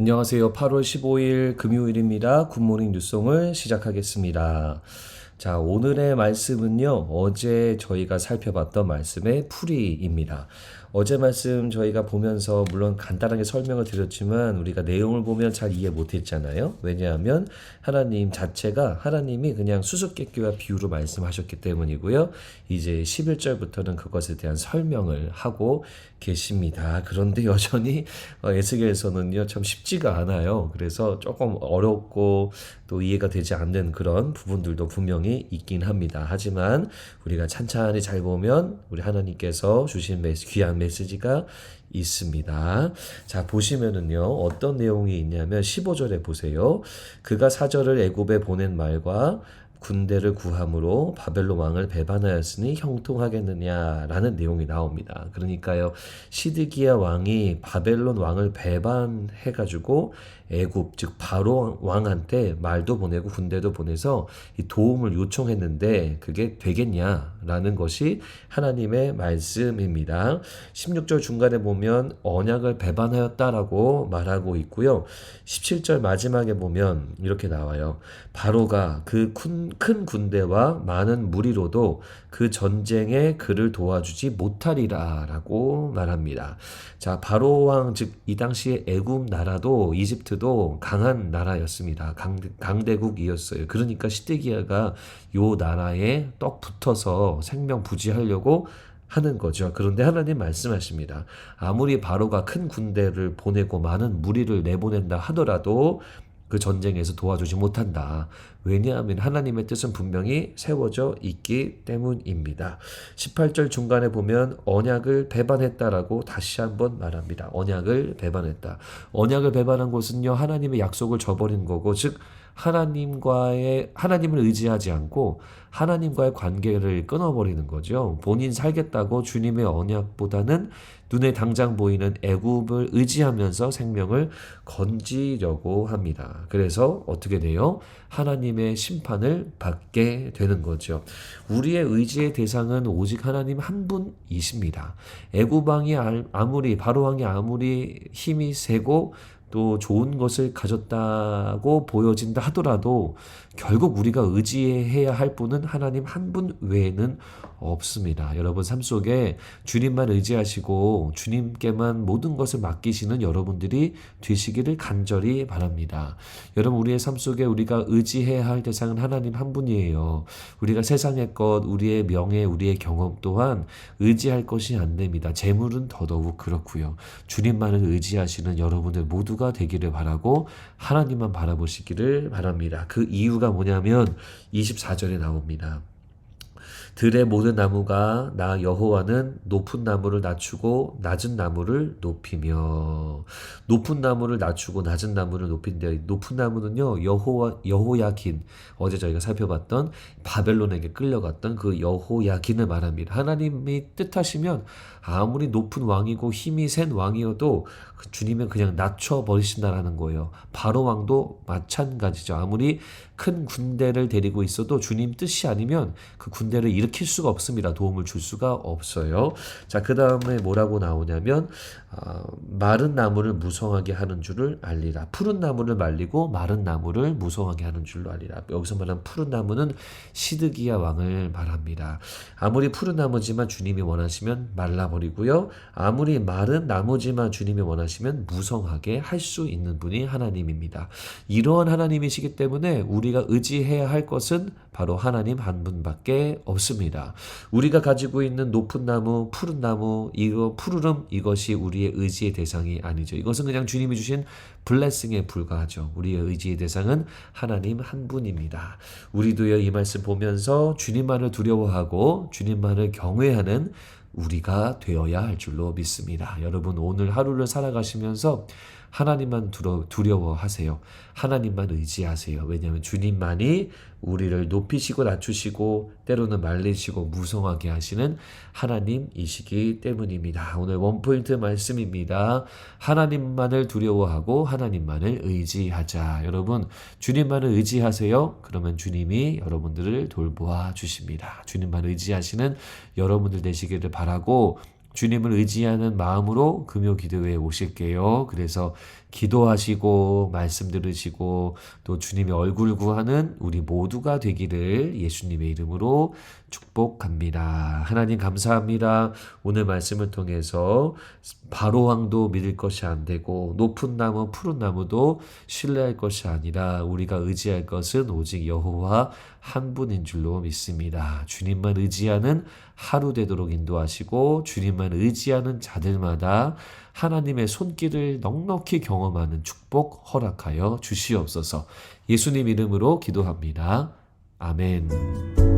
안녕하세요. 8월 15일 금요일입니다. 굿모닝 뉴송을 시작하겠습니다. 자, 오늘의 말씀은요, 어제 저희가 살펴봤던 말씀의 풀이입니다. 어제 말씀 저희가 보면서 물론 간단하게 설명을 드렸지만 우리가 내용을 보면 잘 이해 못했잖아요. 왜냐하면 하나님 자체가 하나님이 그냥 수수께끼와 비유로 말씀하셨기 때문이고요. 이제 11절부터는 그것에 대한 설명을 하고 계십니다. 그런데 여전히 어, 에스겔에서는요 참 쉽지가 않아요. 그래서 조금 어렵고 또 이해가 되지 않는 그런 부분들도 분명히 있긴 합니다. 하지만 우리가 찬찬히 잘 보면 우리 하나님께서 주신 메시, 귀한 메시지가 있습니다. 자, 보시면은요. 어떤 내용이 있냐면 15절에 보세요. 그가 사절을 애굽에 보낸 말과 군대를 구함으로 바벨론 왕을 배반하였으니 형통하겠느냐라는 내용이 나옵니다. 그러니까요. 시드기야 왕이 바벨론 왕을 배반해 가지고 애굽 즉 바로 왕한테 말도 보내고 군대도 보내서 이 도움을 요청했는데 그게 되겠냐라는 것이 하나님의 말씀입니다. 16절 중간에 보면 언약을 배반하였다라고 말하고 있고요. 17절 마지막에 보면 이렇게 나와요. 바로가 그큰 큰 군대와 많은 무리로도 그 전쟁에 그를 도와주지 못하리라라고 말합니다. 자, 바로 왕 즉 이 당시에 애굽 나라도 이집트도 강한 나라였습니다. 강, 대국이었어요 그러니까 시드기야가 요 나라에 떡 붙어서 생명 부지하려고 하는 거죠. 그런데 하나님 말씀하십니다. 아무리 바로가 큰 군대를 보내고 많은 무리를 내보낸다 하더라도 그 전쟁에서 도와주지 못한다. 왜냐하면 하나님의 뜻은 분명히 세워져 있기 때문입니다. 18절 중간에 보면 언약을 배반했다라고 다시 한번 말합니다. 언약을 배반했다. 언약을 배반한 것은요, 하나님의 약속을 저버린 거고, 즉, 하나님과의 하나님을 의지하지 않고 하나님과의 관계를 끊어버리는 거죠. 본인 살겠다고 주님의 언약보다는 눈에 당장 보이는 애굽을 의지하면서 생명을 건지려고 합니다. 그래서 어떻게 돼요? 하나님의 심판을 받게 되는 거죠. 우리의 의지의 대상은 오직 하나님 한 분이십니다. 애굽 왕이 아무리 바로 왕이 아무리 힘이 세고 또 좋은 것을 가졌다고 보여진다 하더라도 결국 우리가 의지해야 할 분은 하나님 한 분 외에는 없습니다. 여러분 삶 속에 주님만 의지하시고 주님께만 모든 것을 맡기시는 여러분들이 되시기를 간절히 바랍니다. 여러분 우리의 삶 속에 우리가 의지해야 할 대상은 하나님 한 분이에요. 우리가 세상의 것, 우리의 명예, 우리의 경험 또한 의지할 것이 안 됩니다. 재물은 더더욱 그렇고요. 주님만을 의지하시는 여러분들 모두 가 되기를 바라고 하나님만 바라보시기를 바랍니다. 그 이유가 뭐냐면 24절에 나옵니다. 들의 모든 나무가 나 여호와는 높은 나무를 낮추고 낮은 나무를 높이며 높은 나무를 낮추고 낮은 나무를 높인데 높은 나무는요 여호와 여호야긴 어제 저희가 살펴봤던 바벨론에게 끌려갔던 그 여호야긴을 말합니다. 하나님이 뜻하시면 아무리 높은 왕이고 힘이 센 왕이어도 그 주님은 그냥 낮춰 버리신다라는 거예요. 바로 왕도 마찬가지죠. 아무리 큰 군대를 데리고 있어도 주님 뜻이 아니면 그 군대를 일으킬 수가 없습니다. 도움을 줄 수가 없어요. 자, 그 다음에 뭐라고 나오냐면 어, 마른 나무를 무성하게 하는 줄을 알리라. 푸른 나무를 말리고 마른 나무를 무성하게 하는 줄로 알리라. 여기서 말하는 푸른 나무는 시드기야 왕을 말합니다. 아무리 푸른 나무지만 주님이 원하시면 말라버리고요. 아무리 마른 나무지만 주님이 원하시면 무성하게 할 수 있는 분이 하나님입니다. 이러한 하나님이시기 때문에 우리가 의지해야 할 것은 바로 하나님 한 분밖에 없습니다. 우리가 가지고 있는 높은 나무, 푸른 나무, 이거 푸르름 이것이 우리의 의지의 대상이 아니죠. 이것은 그냥 주님이 주신 블레싱에 불과하죠. 우리의 의지의 대상은 하나님 한 분입니다. 우리도요 이 말씀 보면서 주님만을 두려워하고 주님만을 경외하는 우리가 되어야 할 줄로 믿습니다. 여러분 오늘 하루를 살아가시면서 하나님만 두려워하세요. 하나님만 의지하세요. 왜냐하면 주님만이 우리를 높이시고 낮추시고 때로는 말리시고 무성하게 하시는 하나님이시기 때문입니다. 오늘 원포인트 말씀입니다. 하나님만을 두려워하고 하나님만을 의지하자. 여러분, 주님만을 의지하세요. 그러면 주님이 여러분들을 돌보아 주십니다. 주님만 의지하시는 여러분들 되시기를 바라고 주님을 의지하는 마음으로 금요 기도회에 오실게요. 그래서 기도하시고 말씀 들으시고 또 주님의 얼굴 구하는 우리 모두가 되기를 예수님의 이름으로 축복합니다. 하나님 감사합니다. 오늘 말씀을 통해서 바로 왕도 믿을 것이 안 되고 높은 나무 푸른 나무도 신뢰할 것이 아니라 우리가 의지할 것은 오직 여호와 한 분인 줄로 믿습니다. 주님만 의지하는 하루 되도록 인도하시고 주님만 의지하는 자들마다 하나님의 손길을 넉넉히 경험하는 축복 허락하여 주시옵소서. 예수님 이름으로 기도합니다. 아멘.